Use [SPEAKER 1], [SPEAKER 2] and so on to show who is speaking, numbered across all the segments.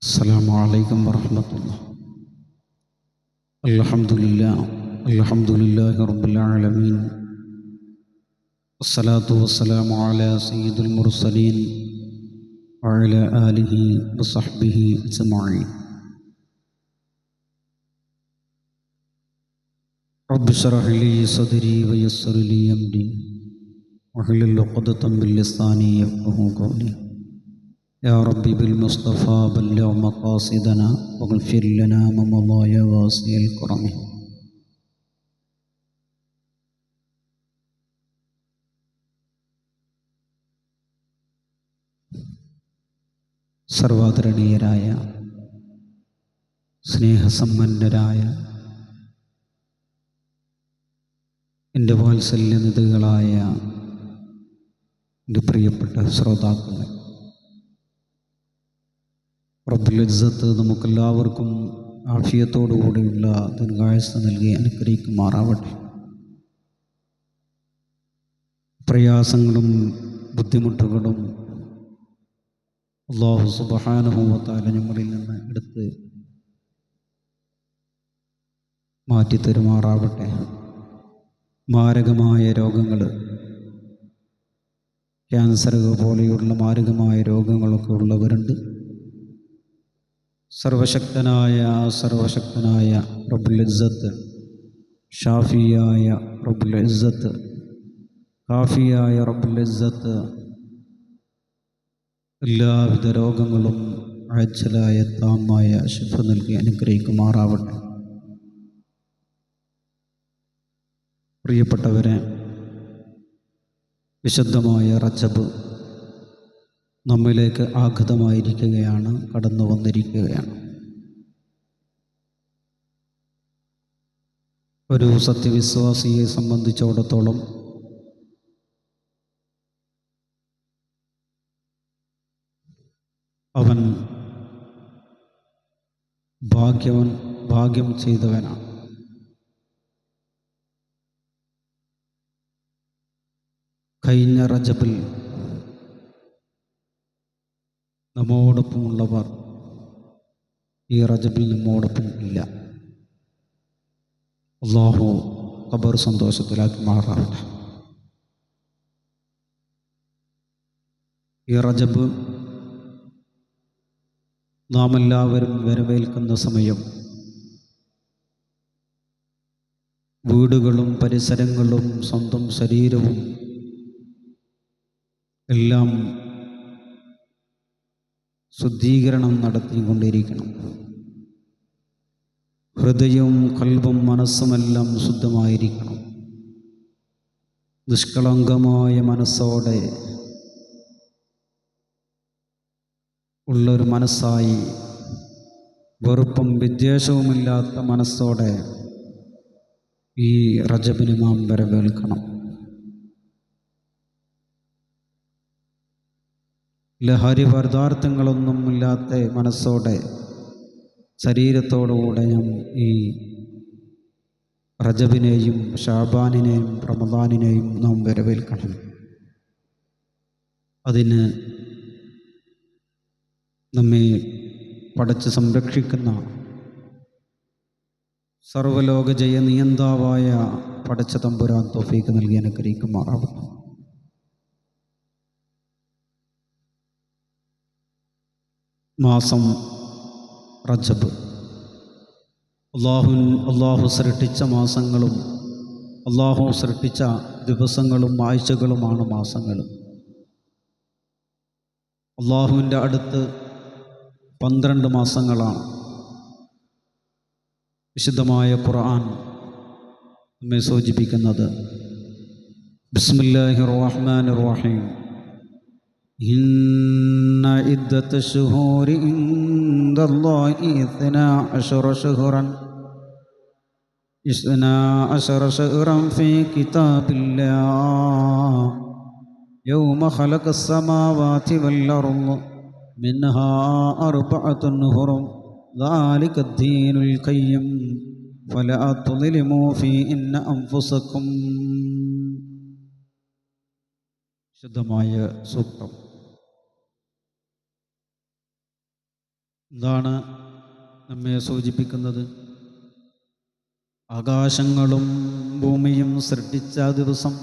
[SPEAKER 1] السلام عليكم ورحمة الله. الحمد لله. الحمد لله رب العالمين. والصلاة والسلام على سيد المرسلين وعلى آله وصحبه أجمعين. رب اشرح لي صدري ويسر لي أمري. واحلل عقدة من لساني يفقهوا قولي. يا ربي بالمصطفى بلغ مقاصدنا واغفر لنا ما مضى يا واسع الكرم സർവാദരണീയരായ സ്നേഹസമ്പന്നരായ എൻ്റെ വാത്സല്യനിധികളായ എൻ്റെ പ്രിയപ്പെട്ട ശ്രോതാക്കളെ റബ്ബുലിസത്ത് നമുക്കെല്ലാവർക്കും ആഫിയത്തോടുകൂടിയുള്ള ദീർഘായുസ് നൽകി അനുഗ്രഹിക്കുമാറാവട്ടെ. പ്രയാസങ്ങളും ബുദ്ധിമുട്ടുകളും അള്ളാഹു സുബഹാനുഭവത്താല ഞങ്ങളിൽ നിന്ന് എടുത്ത് മാറ്റിത്തരുമാറാവട്ടെ. മാരകമായ രോഗങ്ങൾ ക്യാൻസറുകൾ പോലെയുള്ള മാരകമായ രോഗങ്ങളൊക്കെ ഉള്ളവരുണ്ട്. സർവശക്തനായ സർവശക്തനായ റബ്ബുൽ ഇസ്സത്ത് ഷാഫിയായ റബ്ബുൽ ഇസ്സത്ത് കാഫിയായ റബ്ബുൽ ഇസ്സത്ത് എല്ലാവിധ രോഗങ്ങളും അഴച്ചലായ താമായ ശുഭ നൽകി അനുഗ്രഹിക്കുമാറാവട്ടെ. പ്രിയപ്പെട്ടവരെ വിശുദ്ധമായ റജബ് നമ്മിലേക്ക് ആഘതമായിരിക്കുകയാണ് കടന്നു വന്നിരിക്കുകയാണ് ഒരു സത്യവിശ്വാസിയെ സംബന്ധിച്ചിടത്തോളം അവൻ ഭാഗ്യവൻ ഭാഗ്യം ചെയ്തവനാണ്. കഴിഞ്ഞ റജബിൽ നമ്മോടൊപ്പമുള്ളവർ ഈ റജബിൽ നമ്മോടൊപ്പം ഇല്ല. അള്ളാഹു ഖബർ സന്തോഷത്തിലാക്കി മാറാറില്ല ഈ റജബ് നാം എല്ലാവരും വരവേൽക്കുന്ന സമയം വീടുകളും പരിസരങ്ങളും സ്വന്തം ശരീരവും എല്ലാം ശുദ്ധീകരണം നടത്തിക്കൊണ്ടിരിക്കണം ഹൃദയവും കൽവും മനസ്സുമെല്ലാം ശുദ്ധമായിരിക്കണം. നിഷ്കളങ്കമായ മനസ്സോടെ ഉള്ളൊരു മനസ്സായി വെറുപ്പും വിദ്വേഷവുമില്ലാത്ത മനസ്സോടെ ഈ റജബിന് നാം വരവേൽക്കണം. ലഹരി പദാർത്ഥങ്ങളൊന്നും ഇല്ലാത്ത മനസ്സോടെ ശരീരത്തോടുകൂടെ ഞാൻ ഈ റജബിനെയും ഷാബാനിനെയും റമദാനിനെയും നാം വരവേൽക്കണം. അതിന് നമ്മെ പടച്ച് സംരക്ഷിക്കുന്ന സർവലോക ജയ നിയന്താവായ പടച്ച തമ്പുരാൻ തോഫീക്ക് നൽകി അനുഗ്രഹിക്കുമാറാവുന്നു മാസം റജബ്. അള്ളാഹു അള്ളാഹു സൃഷ്ടിച്ച മാസങ്ങളും അള്ളാഹു സൃഷ്ടിച്ച ദിവസങ്ങളും ആഴ്ചകളുമാണ് മാസങ്ങൾ. അള്ളാഹുവിന്റെ അടുത്ത് പന്ത്രണ്ട് മാസങ്ങളാണ്. വിശുദ്ധമായ ഖുർആൻ നമ്മെ സൂചിപ്പിക്കുന്നത്. ബിസ്മില്ലാഹി റഹ്മാൻ റഹീം. إن عدة الشهور عند الله اثنا عشر شهرا اثنا عشر شهرا في كتاب الله يوم خلق السماوات والأرض منها أربعة هرم ذلك الدين القيم فلا تظلموا فيهن أنفسكم ശുദ്ധമായ സൂക്തം എന്താണ് നമ്മെ സൂചിപ്പിക്കുന്നത്. ആകാശങ്ങളും ഭൂമിയും സൃഷ്ടിച്ച ദിവസം.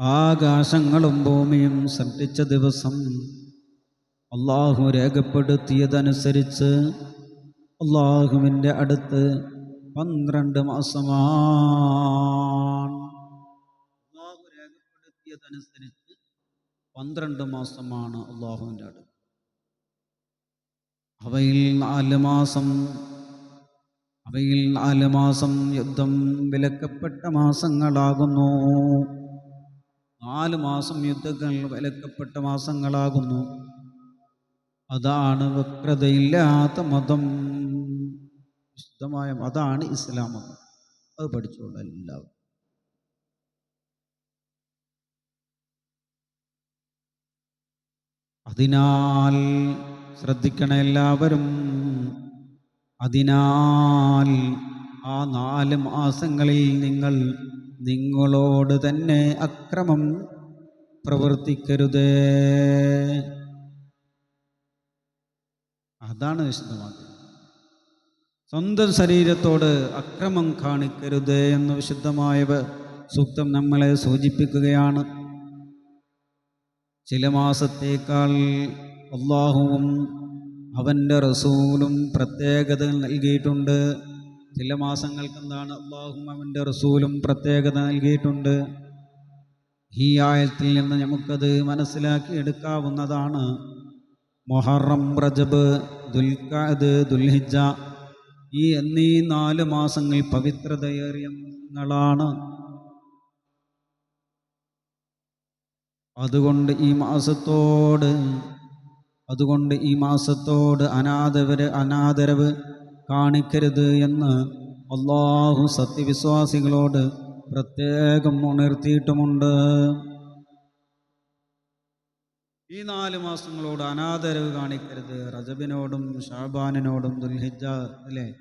[SPEAKER 1] ആകാശങ്ങളും ഭൂമിയും സൃഷ്ടിച്ച ദിവസം. അള്ളാഹു രേഖപ്പെടുത്തിയതനുസരിച്ച് അള്ളാഹുവിന്റെ അടുത്ത് പന്ത്രണ്ട് മാസമാണ്. അള്ളാഹു രേഖപ്പെടുത്തിയതനുസരിച്ച് പന്ത്രണ്ട് മാസമാണ് അള്ളാഹുവിന്റെ അടുത്ത്. അവയിൽ നാല് മാസം അവയിൽ നാല് മാസം യുദ്ധം വിലക്കപ്പെട്ട മാസങ്ങളാകുന്നു. നാല് മാസം യുദ്ധങ്ങൾ വിലക്കപ്പെട്ട മാസങ്ങളാകുന്നു. അതാണ് വക്രതയില്ലാത്ത മതം. വിശുദ്ധമായ മതാണ് ഇസ്ലാം. മതം അത് പഠിച്ചോളൂ എല്ലാവരും. അതിനാൽ ശ്രദ്ധിക്കണ എല്ലാവരും. അതിനാൽ ആ നാല് മാസങ്ങളിൽ നിങ്ങൾ നിങ്ങളോട് തന്നെ അക്രമം പ്രവർത്തിക്കരുത്. അതാണ് വിശുദ്ധമാക്കുന്നത് സ്വന്തം ശരീരത്തോട് അക്രമം കാണിക്കരുത് എന്ന് വിശുദ്ധമായ സൂക്തം നമ്മളെ സൂചിപ്പിക്കുകയാണ്. ചില മാസത്തേക്കാൾ അള്ളാഹുവും അവന്റെ റസൂലും പ്രത്യേകത നൽകിയിട്ടുണ്ട്. ചില മാസങ്ങൾക്ക് എന്താണ് അള്ളാഹും അവന്റെ റസൂലും പ്രത്യേകത നൽകിയിട്ടുണ്ട്. ഈ ആയത്തിൽ നിന്ന് നമുക്കത് മനസ്സിലാക്കി എടുക്കാവുന്നതാണ്. മൊഹറം റജബ് ദുൽഖാദ് ദുൽഹിജ ഈ എന്നീ നാല് മാസങ്ങൾ പവിത്രതയേറിയങ്ങളാണ്. അതുകൊണ്ട് ഈ മാസത്തോട് അതുകൊണ്ട് ഈ മാസത്തോട് അനാഥവര് അനാദരവ് കാണിക്കരുത് എന്ന് അള്ളാഹു സത്യവിശ്വാസികളോട് പ്രത്യേകം ഉണർത്തിയിട്ടുമുണ്ട്. ഈ നാല് മാസങ്ങളോട് അനാദരവ് കാണിക്കരുത്. റജബിനോടും ഷാബാനിനോടും ദുൽഹിജ അല്ലേ?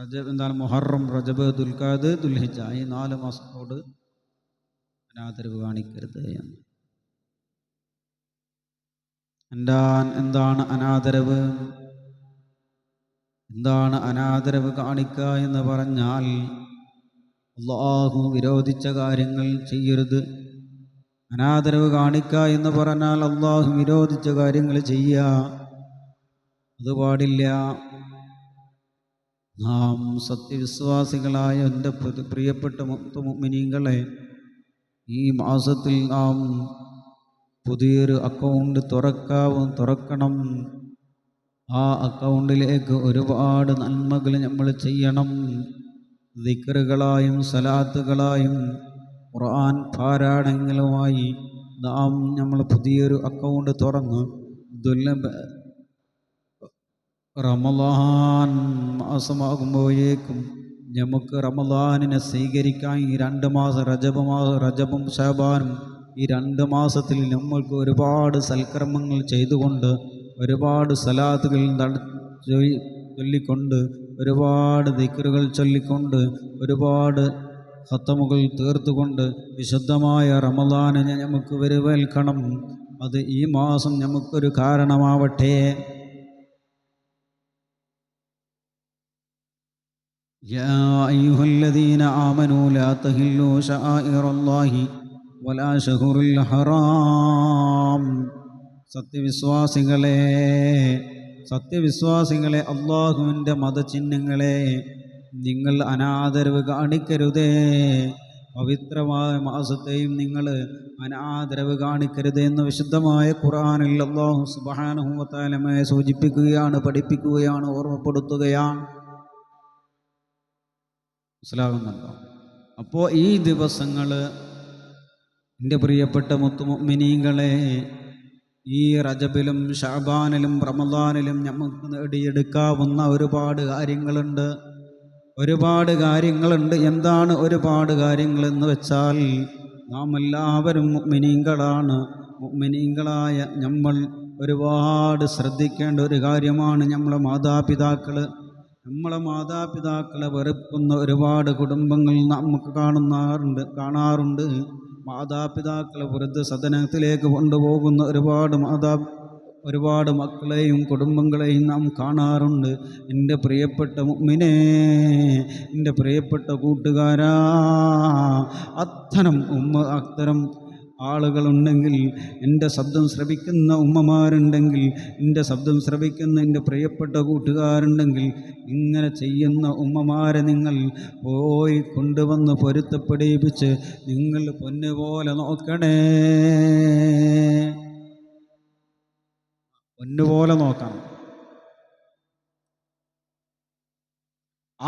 [SPEAKER 1] റജബ് എന്താണ്? മുഹറം റജബ് ദുൽഖാദ് ദുൽഹിജ. ഈ നാല് മാസത്തോട് അനാദരവ് കാണിക്കരുത് എന്ന്. എന്താ എന്താണ് അനാദരവ്? എന്താണ് അനാദരവ് കാണിക്കുക എന്ന് പറഞ്ഞാൽ അള്ളാഹു വിരോധിച്ച കാര്യങ്ങൾ ചെയ്യരുത്. അനാദരവ് കാണിക്കുക എന്ന് പറഞ്ഞാൽ അള്ളാഹു വിരോധിച്ച കാര്യങ്ങൾ ചെയ്യുക. അത് പാടില്ല. നാം സത്യവിശ്വാസികളായ എന്റെ പ്രി- പ്രിയപ്പെട്ട മുത്തുമിനീങ്ങളെ ഈ മാസത്തിൽ നാം പുതിയൊരു അക്കൗണ്ട് തുറക്കാവും തുറക്കണം. ആ അക്കൗണ്ടിലേക്ക് ഒരുപാട് നന്മകൾ നമ്മൾ ചെയ്യണം. ദിക്കറുകളായും സലാത്തുകളായും ഖുർആൻ പാരായണങ്ങളുമായി നാം നമ്മൾ പുതിയൊരു അക്കൗണ്ട് തുറന്ന് ദുല്ലബ റമലാൻ മാസമാകുമ്പോഴേക്കും നമുക്ക് റമലാനിനെ സ്വീകരിക്കാൻ ഈ രണ്ട് മാസം റജബ് മാസം റജബും ഷാബാനും ഈ രണ്ട് മാസത്തിൽ നമ്മൾക്ക് ഒരുപാട് സൽക്കർമ്മങ്ങൾ ചെയ്തുകൊണ്ട് ഒരുപാട് സലാത്തുകൾ നട ചൊല്ലി- ചൊല്ലിക്കൊണ്ട് ഒരുപാട് ദിക്കറുകൾ ചൊല്ലിക്കൊണ്ട് ഒരുപാട് ഹത്തമുകൾ തീർത്തുകൊണ്ട് വിശുദ്ധമായ റമദാനിനെ നമുക്ക് വരവേൽക്കണം അത് ഈ മാസം നമുക്കൊരു കാരണമാവട്ടെ يا أيها الذين آمنوا لا تهلوا شعائر الله ഹറാം. സത്യവിശ്വാസികളെ സത്യവിശ്വാസികളെ അള്ളാഹുവിന്റെ മതചിഹ്നങ്ങളെ നിങ്ങൾ അനാദരവ് കാണിക്കരുതേ. പവിത്രമായ മാസത്തെയും നിങ്ങൾ അനാദരവ് കാണിക്കരുത് എന്ന് വിശുദ്ധമായ ഖുറാനിൽ അള്ളാഹു സുബാനുഹുവത്താലമയെ സൂചിപ്പിക്കുകയാണ് പഠിപ്പിക്കുകയാണ് ഓർമ്മപ്പെടുത്തുകയാണ്. മനസ്സിലാകുന്നുണ്ടോ? അപ്പോൾ ഈ ദിവസങ്ങൾ എന്റെ പ്രിയപ്പെട്ട മുത്തുമിനീങ്ങളെ ഈ റജബിലും ഷാബാനിലും റമദാനിലും നമുക്ക് നേടിയെടുക്കാവുന്ന ഒരുപാട് കാര്യങ്ങളുണ്ട്. ഒരുപാട് കാര്യങ്ങളുണ്ട്. എന്താണ് ഒരുപാട് കാര്യങ്ങളെന്ന് വെച്ചാൽ നാം എല്ലാവരും മുഅ്മിനീങ്ങളാണ്. മുഅ്മിനീങ്ങളായ നമ്മൾ ഒരുപാട് ശ്രദ്ധിക്കേണ്ട ഒരു കാര്യമാണ് നമ്മളെ മാതാപിതാക്കൾ നമ്മളെ മാതാപിതാക്കളെ വെറുക്കുന്ന ഒരുപാട് കുടുംബങ്ങൾ നമുക്ക് കാണുന്നാറുണ്ട് കാണാറുണ്ട്. മാതാപിതാക്കളെ വൃദ്ധ സദനത്തിലേക്ക് കൊണ്ടുപോകുന്ന ഒരുപാട് മാതാ ഒരുപാട് മക്കളെയും കുടുംബങ്ങളെയും നാം കാണാറുണ്ട്. എന്റെ പ്രിയപ്പെട്ട മുമ്മിനെ എന്റെ പ്രിയപ്പെട്ട കൂട്ടുകാരാ അത്തരം ഉമ്മ അത്തരം ആളുകളുണ്ടെങ്കിൽ എന്റെ ശബ്ദം ശ്രവിക്കുന്ന ഉമ്മമാരുണ്ടെങ്കിൽ എന്റെ ശബ്ദം ശ്രവിക്കുന്ന എന്റെ പ്രിയപ്പെട്ട കൂട്ടുകാരുണ്ടെങ്കിൽ ഇങ്ങനെ ചെയ്യുന്ന ഉമ്മമാരെ നിങ്ങൾ പോയി കൊണ്ടുവന്ന് പൊരുത്തപ്പെടിപ്പിച്ച് നിങ്ങൾ പൊന്നുപോലെ നോക്കണേ. പൊന്നുപോലെ നോക്കണം.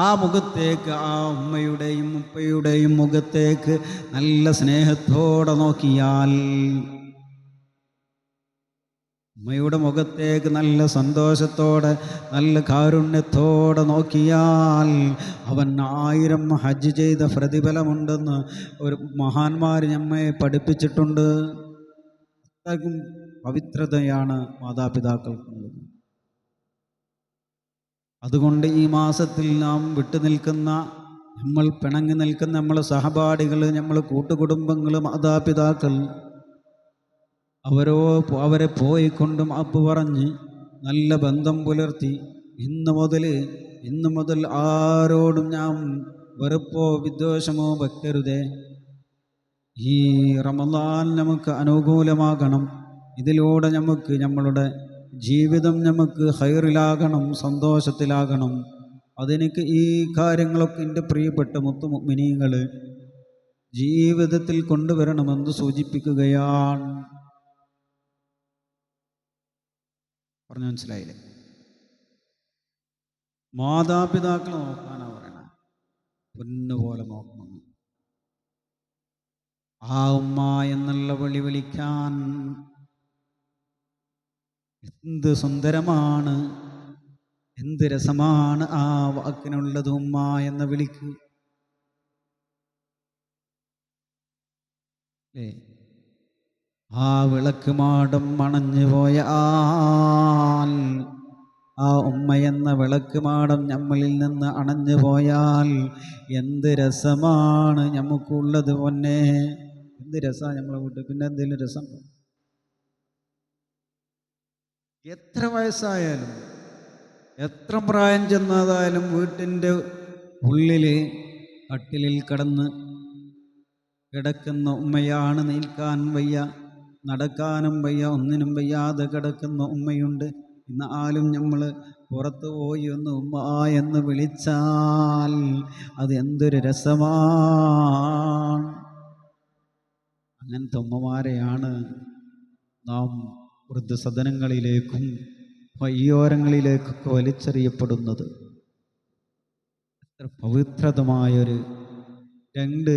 [SPEAKER 1] ആ മുഖത്തേക്ക് ആ ഉമ്മയുടെയും ഉപ്പയുടെയും മുഖത്തേക്ക് നല്ല സ്നേഹത്തോടെ നോക്കിയാൽ ഉമ്മയുടെ മുഖത്തേക്ക് നല്ല സന്തോഷത്തോടെ നല്ല കാരുണ്യത്തോടെ നോക്കിയാൽ അവൻ ആയിരം ഹജ്ജ് ചെയ്ത പ്രതിഫലമുണ്ടെന്ന് ഒരു മഹാന്മാർ നമ്മെ പഠിപ്പിച്ചിട്ടുണ്ട്. അത്രയ്ക്കും പവിത്രതയാണ് മാതാപിതാക്കൾക്കുള്ളത്. അതുകൊണ്ട് ഈ മാസത്തിൽ നാം വിട്ടുനിൽക്കുന്ന നമ്മൾ പിണങ്ങി നിൽക്കുന്ന നമ്മളെ സഹപാഠികൾ നമ്മൾ കൂട്ടുകുടുംബങ്ങൾ മാതാപിതാക്കൾ അവരോ അവരെ പോയിക്കൊണ്ടും അപ്പ് പറഞ്ഞ് നല്ല ബന്ധം പുലർത്തി ഇന്ന് മുതൽ ഇന്ന് മുതൽ ആരോടും ഞാൻ വെറുപ്പോ വിദ്വേഷമോ വെക്കരുതേ. ഈ റമദാൻ നമുക്ക് അനുകൂലമാകണം. ഇതിലൂടെ നമുക്ക് നമ്മളുടെ ജീവിതം നമുക്ക് ഹൈറിലാകണം സന്തോഷത്തിലാകണം. അതെനിക്ക് ഈ കാര്യങ്ങളൊക്കെ എന്റെ പ്രിയപ്പെട്ട മുത്തു മിനിങ്ങൾ ജീവിതത്തിൽ കൊണ്ടുവരണമെന്ന് സൂചിപ്പിക്കുകയാണ്. പറഞ്ഞു മനസ്സിലായില്ലേ? മാതാപിതാക്കൾ നോക്കാനാ പറയണ. പൊന്നുപോലെ നോക്കണം. ആ ഉമ്മ എന്നുള്ള വിളി വിളിക്കാൻ എന്ത് സുന്ദരമാണ് എന്ത് രസമാണ് ആ വാക്കിനുള്ളത് ഉമ്മ എന്ന വിളിക്ക്. ആ വിളക്ക് മാടം മണഞ്ഞു പോയ ആ ഉമ്മ എന്ന വിളക്ക് മാടം നമ്മളിൽ നിന്ന് അണഞ്ഞു പോയാൽ എന്ത് രസമാണ് നമുക്കുള്ളത് പൊന്നെ. എന്ത് രസമാണ് നമ്മളെ വീട്ടിൽ പിന്നെ എന്തെങ്കിലും രസം എത്ര വയസ്സായാലും എത്ര പ്രായം ചെന്നതായാലും വീട്ടിന്റെ ഉള്ളിൽ കട്ടിലിൽ കിടന്ന് കിടക്കുന്ന ഉമ്മയാണ് നിൽക്കാൻ വയ്യ നടക്കാനും വയ്യ ഒന്നിനും വയ്യാതെ കിടക്കുന്ന ഉമ്മയുണ്ട്. എന്നാലും നമ്മൾ പുറത്തു പോയി ഒന്ന് ഉമ്മ എന്ന് വിളിച്ചാൽ അത് എന്തൊരു രസമാണ്. അങ്ങനത്തെ ഉമ്മമാരെയാണ് നാം വൃദ്ധസദനങ്ങളിലേക്കും വയ്യോരങ്ങളിലേക്കൊക്കെ വലിച്ചെറിയപ്പെടുന്നത്. എത്ര പവിത്രതമായൊരു രണ്ട്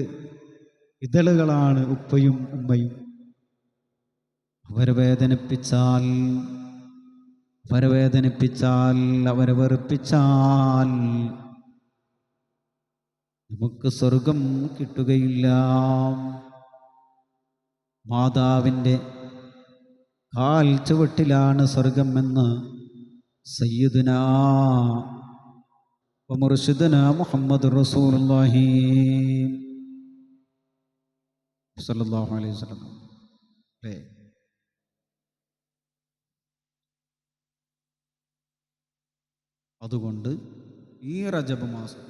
[SPEAKER 1] ഇതളുകളാണ് ഉപ്പയും ഉമ്മയും. അവരെ വേദനിപ്പിച്ചാൽ അവരെ വേദനിപ്പിച്ചാൽ അവരെ വെറുപ്പിച്ചാൽ നമുക്ക് സ്വർഗം കിട്ടുകയില്ല. മാതാവിന്റെ കാൽ ചുവട്ടിലാണ് സ്വർഗം എന്ന് മുർഷിദന മുഹമ്മദ് റസൂലുള്ളാഹി അലൈഹി വസല്ലം. അതുകൊണ്ട് ഈ റജബ് മാസം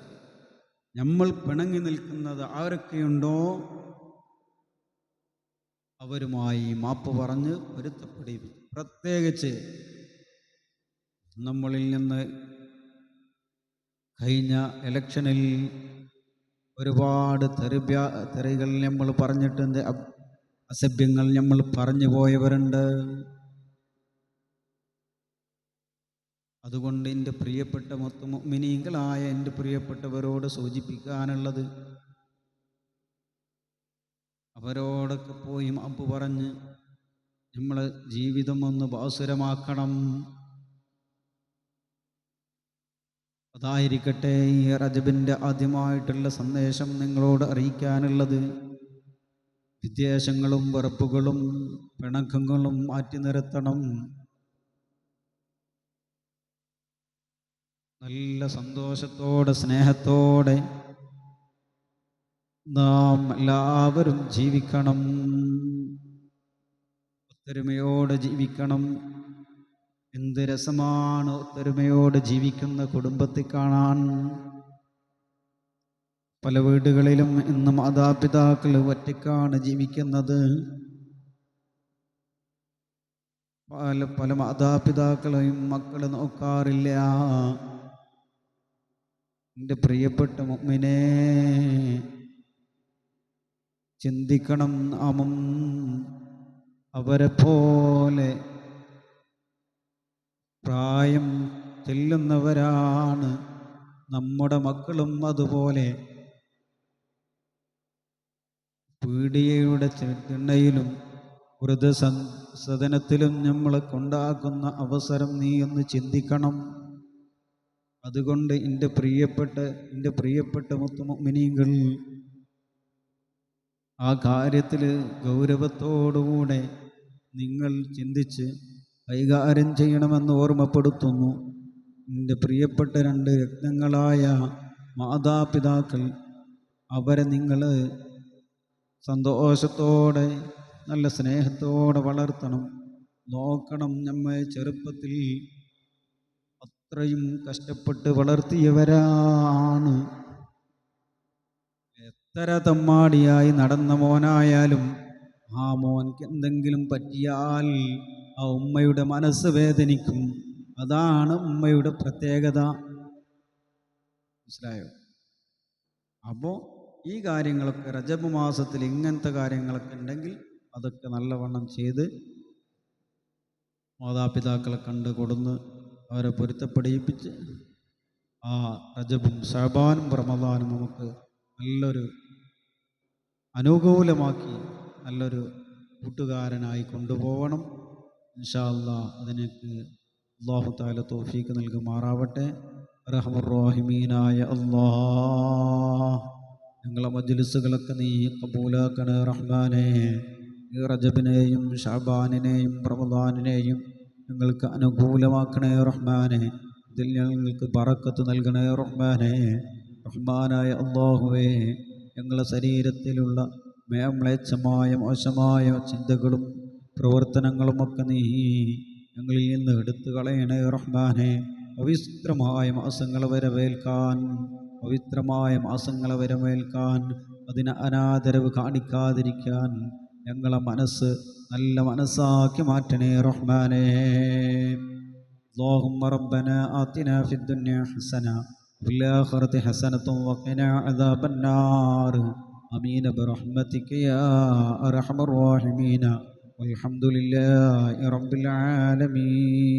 [SPEAKER 1] നമ്മൾ പിണങ്ങി നിൽക്കുന്നത് ആരൊക്കെയുണ്ടോ? അവരുമായി മാപ്പ് പറഞ്ഞ് പൊരുത്തപ്പെടി പ്രത്യേകിച്ച് നമ്മളിൽ നിന്ന് കഴിഞ്ഞ ഇലക്ഷനിൽ ഒരുപാട് തെറിബ്യ തെറികൾ നമ്മൾ പറഞ്ഞിട്ടുണ്ട്. അസഭ്യങ്ങൾ നമ്മൾ പറഞ്ഞു പോയവരുണ്ട്. അതുകൊണ്ട് എന്റെ പ്രിയപ്പെട്ട മൊത്തം മിനിങ്ങളായ എന്റെ പ്രിയപ്പെട്ടവരോട് സൂചിപ്പിക്കാനുള്ളത് അവരോടൊക്കെ പോയി മാപ്പ് പറഞ്ഞ് നമ്മളെ ജീവിതം ഒന്ന് ബാസുരമാക്കണം. അതായിരിക്കട്ടെ ഈ റജബിന്റെ ആദ്യമായിട്ടുള്ള സന്ദേശം നിങ്ങളോട് അറിയിക്കാനുള്ളത്. വിദ്വേഷങ്ങളും വെറുപ്പുകളും പിണക്കങ്ങളും മാറ്റി നിർത്തണം. നല്ല സന്തോഷത്തോടെ സ്നേഹത്തോടെ നാം എല്ലാവരും ജീവിക്കണം. ഒത്തൊരുമയോടെ ജീവിക്കണം. എന്ത് രസമാണ് ഒത്തൊരുമയോട് ജീവിക്കുന്ന കുടുംബത്തെ കാണാൻ. പല വീടുകളിലും ഇന്ന് മാതാപിതാക്കൾ ഒറ്റയ്ക്കാണ് ജീവിക്കുന്നത്. പല പല മാതാപിതാക്കളെയും മക്കൾ നോക്കാറില്ല. എന്റെ പ്രിയപ്പെട്ട മുമ്മിനെ ചിന്തിക്കണം അമും അവരെ പോലെ പ്രായം ചെല്ലുന്നവരാണ് നമ്മുടെ മക്കളും അതുപോലെ. പീഡിയയുടെ തിണ്ണയിലും വൃതസദനത്തിലും നമ്മളെ കൊണ്ടാക്കുന്ന അവസരം നീ ഒന്ന് ചിന്തിക്കണം. അതുകൊണ്ട് എന്റെ പ്രിയപ്പെട്ട എന്റെ പ്രിയപ്പെട്ട മുത്തുമിനികൾ ആ കാര്യത്തിൽ ഗൗരവത്തോടുകൂടെ നിങ്ങൾ ചിന്തിച്ച് കൈകാര്യം ചെയ്യണമെന്ന് ഓർമ്മപ്പെടുത്തുന്നു. എന്റെ പ്രിയപ്പെട്ട രണ്ട് രത്നങ്ങളായ മാതാപിതാക്കൾ അവരെ നിങ്ങൾ സന്തോഷത്തോടെ നല്ല സ്നേഹത്തോടെ വളർത്തണം. നോക്കണം നമ്മെ ചെറുപ്പത്തിൽ അത്രയും കഷ്ടപ്പെട്ട് വളർത്തിയവരാണ്. എത്ര തമ്മാടിയായി നടന്ന മോനായാലും ആ മോൻക്ക് എന്തെങ്കിലും പറ്റിയാൽ ആ ഉമ്മയുടെ മനസ്സ് വേദനിക്കും. അതാണ് ഉമ്മയുടെ പ്രത്യേകത. മനസ്സിലായോ? അപ്പോൾ ഈ കാര്യങ്ങളൊക്കെ റജബ് മാസത്തിൽ ഇങ്ങനത്തെ കാര്യങ്ങളൊക്കെ ഉണ്ടെങ്കിൽ അതൊക്കെ നല്ലവണ്ണം ചെയ്ത് മാതാപിതാക്കളെ കണ്ട് കൊടുന്ന് അവരെ പൊരുത്തപ്പെടിയിപ്പിച്ച് ആ രജപും ഷാബാനും റമദാനും നമുക്ക് നല്ലൊരു അനുകൂലമാക്കി നല്ലൊരു കൂട്ടുകാരനായി കൊണ്ടുപോകണം ഇൻഷാല്ല അതിനേക്ക് അള്ളാഹു താല തോഫീക്ക് നൽകുമാറാവട്ടെ. റഹമുറോഹിമീനായ അള്ളാ ഞങ്ങളെ മജ്ലിസുകളൊക്കെ നീ കബൂലാക്കണേ റഹ്മാനെ. ഈ റജബിനെയും ഷാബാനിനെയും പ്രമദാനിനെയും ഞങ്ങൾക്ക് അനുകൂലമാക്കണേ റഹ്മാനെ. ഇതിൽ ഞങ്ങൾക്ക് പറക്കത്ത് നൽകണേ റഹ്മാനെ. റഹ്മാനായ അള്ളാഹുവേ ഞങ്ങളുടെ ശരീരത്തിലുള്ള മേമ്ലേച്ഛമായ മോശമായ ചിന്തകളും പ്രവർത്തനങ്ങളുമൊക്കെ നീ ഞങ്ങളിൽ നിന്ന് എടുത്തു കളയണേ റഹ്മാനെ പവിത്രമായ മാസങ്ങളെ വരവേൽക്കാൻ പവിത്രമായ മാസങ്ങളെ വരവേൽക്കാൻ അതിന് അനാദരവ് കാണിക്കാതിരിക്കാൻ ഞങ്ങളെ മനസ്സ് നല്ല മനസ്സാക്കി മാറ്റണേ റഹ്മാനേ اللهم ربنا آتنا في الدنيا حسنة وفي الآخرة حسنة وقنا عذاب النار آمين برحمتك يا أرحم الراحمين والحمد لله رب العالمين